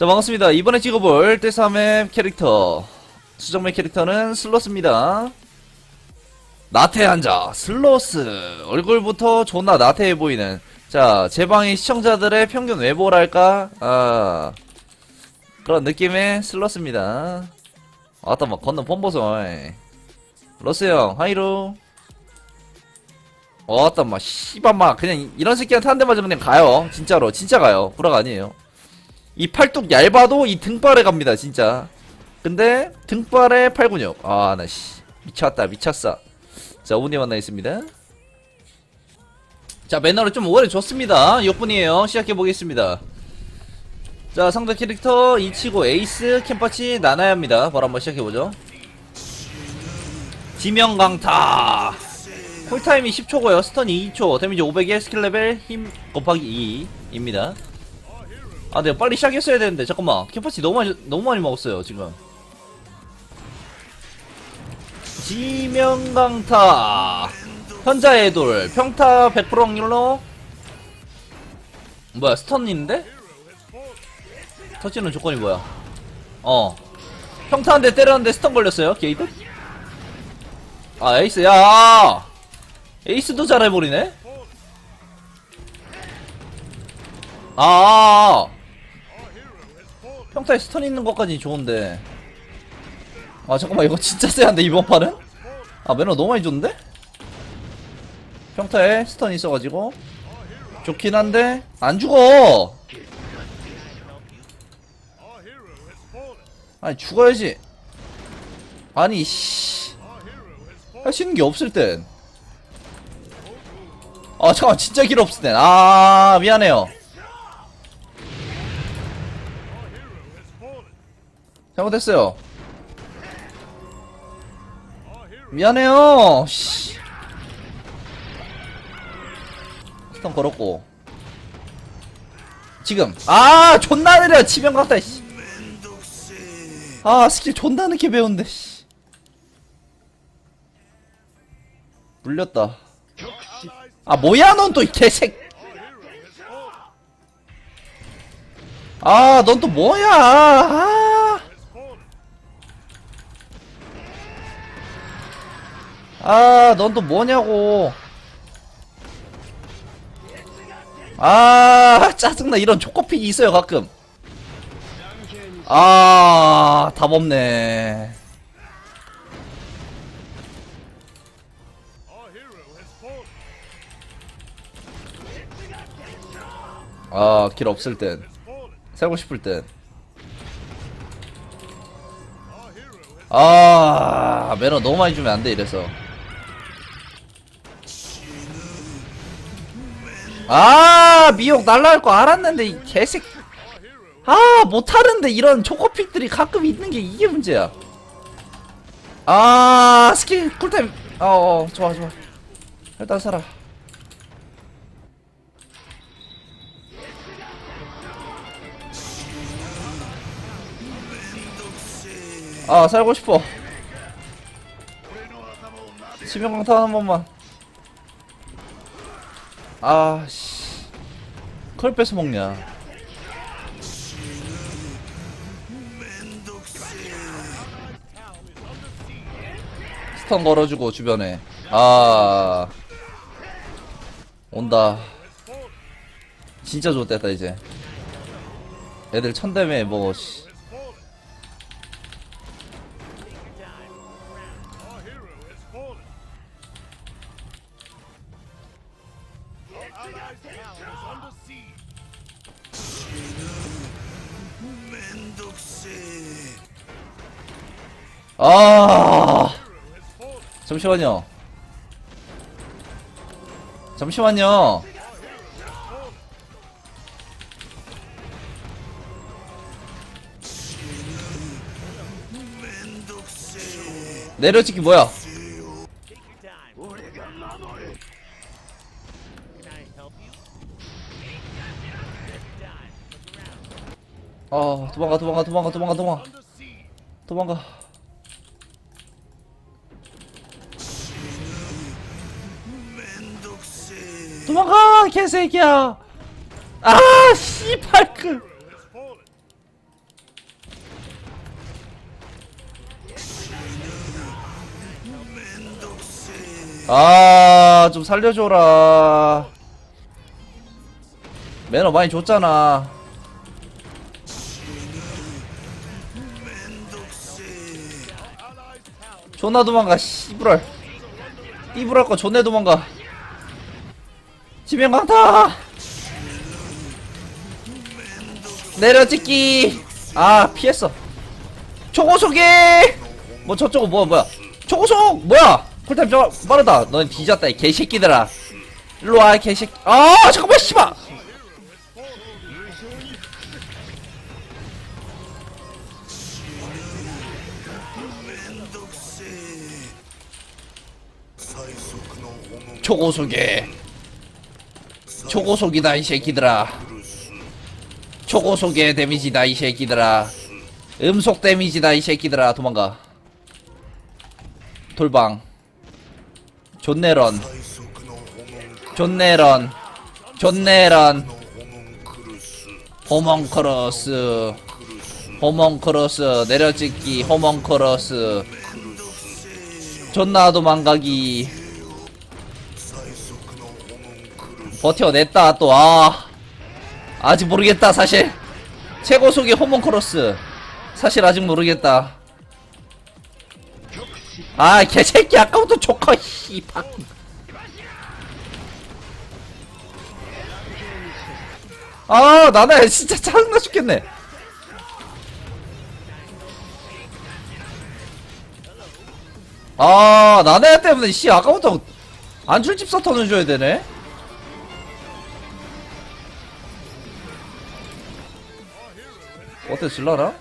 자 반갑습니다. 이번에 찍어볼 떼사맵 캐릭터. 수정맵 캐릭터는 슬로스입니다. 나태 한 자 슬로스. 얼굴부터 존나 나태해 보이는. 자 제방의 시청자들의 평균 외모랄까? 아 그런 느낌의 슬로스입니다. 아따 막 걷는 폼보소 로스 형 하이루. 어따 막 씨발 막 그냥 이런 새끼한테 한 대 맞으면 그냥 가요. 진짜로. 진짜 가요. 불화가 아니에요 이 팔뚝 얇아도 이 등발에 갑니다 진짜. 근데 등발에 팔근육 아나 씨. 미쳤다 미쳤어. 자 오분이 만나 있습니다. 자 매너를 좀 오래 줬습니다. 6분이에요. 시작해보겠습니다. 자 상대 캐릭터 이치고 에이스 캠파치 나나야입니다. 바로 한번 시작해보죠. 지명강타. 쿨타임이 10초고요. 스턴이 2초. 데미지 500에 스킬 레벨 힘 곱하기 2입니다 아 내가 빨리 시작했어야 되는데. 잠깐만. 캠파치 너무 많이 너무 많이 먹었어요 지금. 지명강타. 현자의 돌. 평타 100% 확률로. 뭐야 스턴인데? 터치는 조건이 뭐야? 어. 평타 한 대 때렸는데 스턴 걸렸어요 게이드? 아 에이스 야! 에이스도 잘해버리네? 아 평타에 스턴 있는 것까지 좋은데 아 잠깐만 이거 진짜 세한데 이번 판은? 아 매너 너무 많이 줬는데? 평타에 스턴 있어가지고 좋긴 한데 안 죽어 아니 죽어야지 아니 씨 할 수 있는 게 없을 땐. 아 잠깐만 진짜 길 없을 땐. 아 미안해요. 잘못했어요. 미안해요. 씨. 스턴 걸었고. 지금 아 존나 느려 치명 같다 씨. 아 스킬 존나 늦게 배운데 씨. 물렸다. 아 뭐야 넌 또 이 개색. 아 넌 또 뭐야? 아, 아 넌 또 뭐냐고. 아 짜증나 이런 초코픽이 있어요 가끔. 아 답 없네. 아, 길 없을 땐. 살고 싶을 땐. 아, 매너 너무 많이 주면 안 돼, 이래서. 아, 미역 날라갈 거 알았는데, 이 개색. 아, 못하는데, 이런 초코픽들이 가끔 있는 게 이게 문제야. 아, 스킬 쿨타임. 어, 어, 좋아, 좋아. 일단 살아. 아 살고 싶어 치명강타 한 번만 아씨. 컬 뺏어 먹냐. 스턴 걸어주고 주변에. 아. 온다. 진짜 좋댔다 이제. 애들 천대매 뭐 씨. 아 잠시만요. 잠시만요. 내려찍기 뭐야? 아 도망가 도망가 도망가 도망가 도망가. 도망가 개새끼야 아 씨발 그 아, 좀 살려줘라. 매너 많이 줬잖아. 존나 도망가, 씨부랄. 띠부랄 거 존내 도망가. 지면 강타 내려찍기. 아 피했어. 초고속이! 뭐 저쪽은 뭐야 뭐야? 초고속! 뭐야? 쿨타임 저 빠르다. 넌 뒤졌다 이 개새끼들아. 일로와 개새끼. 아 잠깐만 씨발! 초고속에. 초고속이다 이 새끼들아. 초고속의 데미지다 이 새끼들아. 음속 데미지다 이 새끼들아. 도망가. 돌방. 존내런. 존내런. 존내런. 호먼크로스. 호먼크로스. 내려찍기 호먼크로스. 존나 도망가기. 버텨냈다, 또, 아. 아직 모르겠다, 사실. 최고 속의 호mon크로스. 사실 아직 모르겠다. 아, 개새끼, 아까부터 조커, 씨발. 아, 나네, 진짜 짜증나 죽겠네. 아, 나네 때문에, 씨, 아까부터 안출집 서턴을 줘야 되네? 어때, 질라나?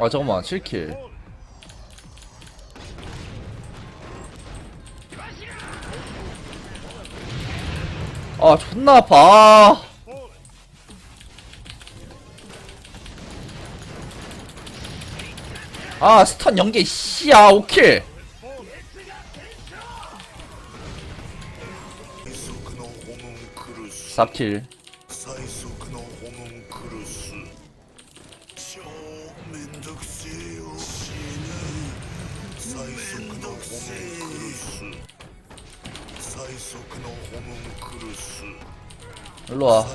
아, 잠깐만, 7킬. 아, 존나 아파. 아, 스턴 연계, 씨야, 5킬. 삽킬 일로와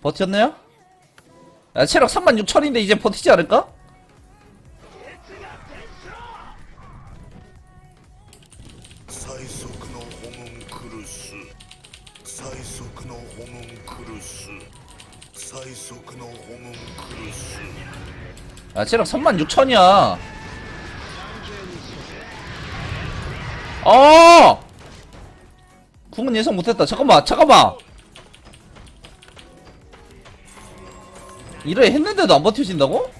버텼네요? 야, 체력 36,000인데 이제 버티지 않을까? 아 체력 36,000이야 어! 궁은 예상 못했다 잠깐만 잠깐만 이래 했는데도 안 버텨진다고?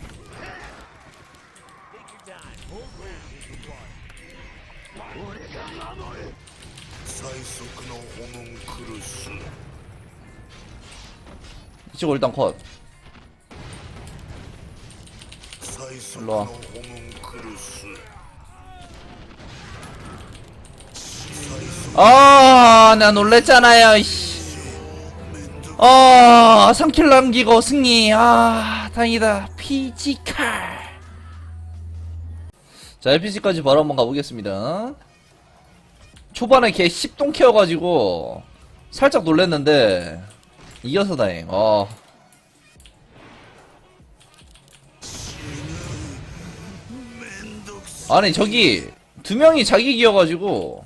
이쪽 일단 컷 일로와. 아나 놀랬잖아요 아 3킬 어, 남기고 승리. 아 다행이다. 피지칼 자 LPC까지 바로 한번 가보겠습니다. 초반에 걔 10동 캐어가지고 살짝 놀랬는데 이겨서 다행. 아. 니 저기 두 명이 자기 기어가지고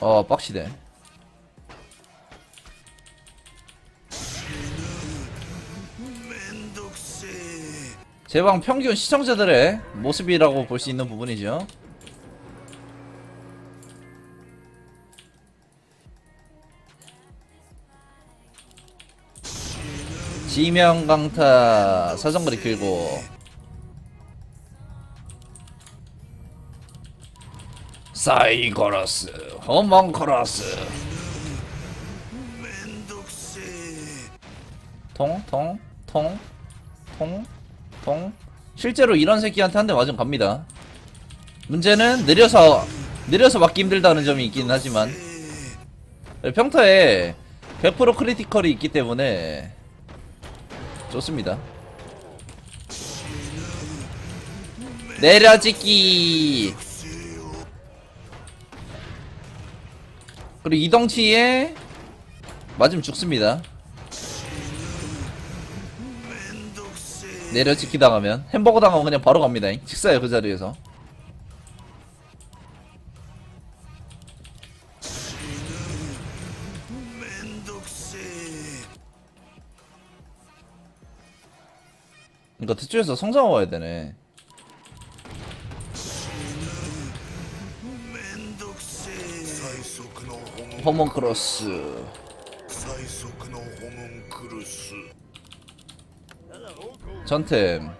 어 빡시네. 제방 평균 시청자들의 모습이라고 볼 수 있는 부분이죠. 지명 강타 사정거리 길고 사이거러스 허먼커러스. 통 통 통 통 통. 실제로 이런 새끼한테 한 대 맞으면 갑니다. 문제는 느려서 내려서 맞기 힘들다는 점이 있긴 하지만. 평타에 100% 크리티컬이 있기 때문에 좋습니다. 내려찍기 그리고 이덩치에 맞으면 죽습니다. 내려찍기 당하면 햄버거 당하면 그냥 바로 갑니다. 직사예요 그 자리에서. 그러니까 뒤쪽에서 성장 와야 되네. 호문크로스. 전템.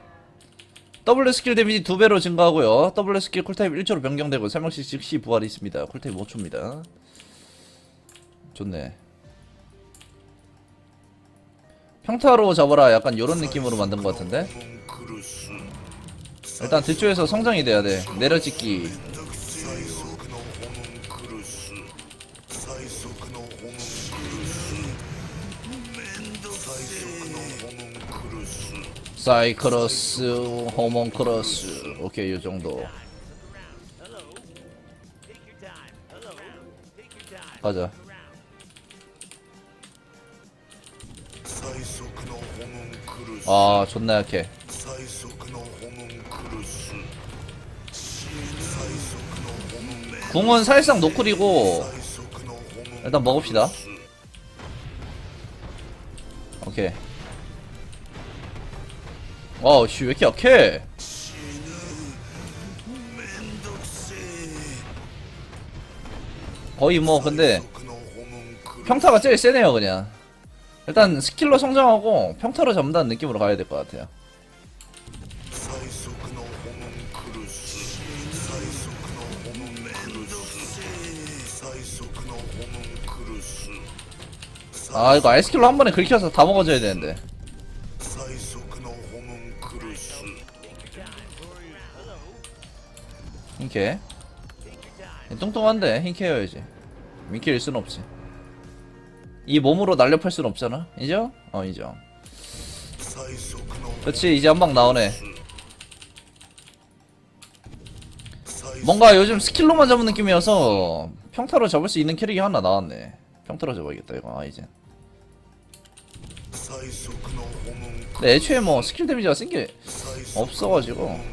W 스킬 데미지 2배로 증가하고요. W 스킬 쿨타임 1초로 변경되고 설명시 즉시 부활이 있습니다. 쿨타임 5초입니다. 좋네. 평타로 잡아라. 약간 이런 느낌으로 만든 것 같은데? 일단 뒤쪽에서 성장이 돼야 돼. 내려짓기. 사이크러스, 호몬크러스. 오케이, 요 정도. 가자. 아, 존나 약해. 궁은 사실상 노클이고 일단 먹읍시다 오케이 아, 씨, 왜 이렇게 약해? 거의 뭐, 근데, 평타가 제일 세네요, 그냥. 일단 스킬로 성장하고 평타로 잡는다는 느낌으로 가야 될 것 같아요. 아 이거 아이스킬로 한 번에 긁혀서 다 먹어줘야 되는데 흰캐 뚱뚱한데 흰캐여야지. 민캐일 순 없지. 이 몸으로 날렵할 순 없잖아. 인정? 어 인정. 그렇지 이제 한 방 나오네. 뭔가 요즘 스킬로만 잡은 느낌이어서 평타로 잡을 수 있는 캐릭이 하나 나왔네. 평타로 잡아야겠다 이거. 아 이제. 근데 애초에 뭐 스킬 데미지가 센 게 없어가지고.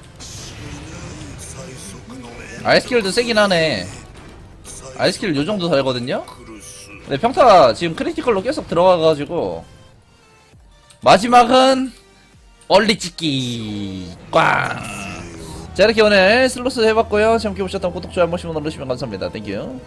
아이스킬도 세긴 하네. 아이스킬 요정도 살거든요? 근데 평타 지금 크리티컬로 계속 들어가가지고 마지막은 얼리 찍기. 꽝! 자 이렇게 오늘 슬로스 해봤고요. 재밌게 보셨다면 구독, 좋아요 한 번씩 눌러주시면 감사합니다. 땡큐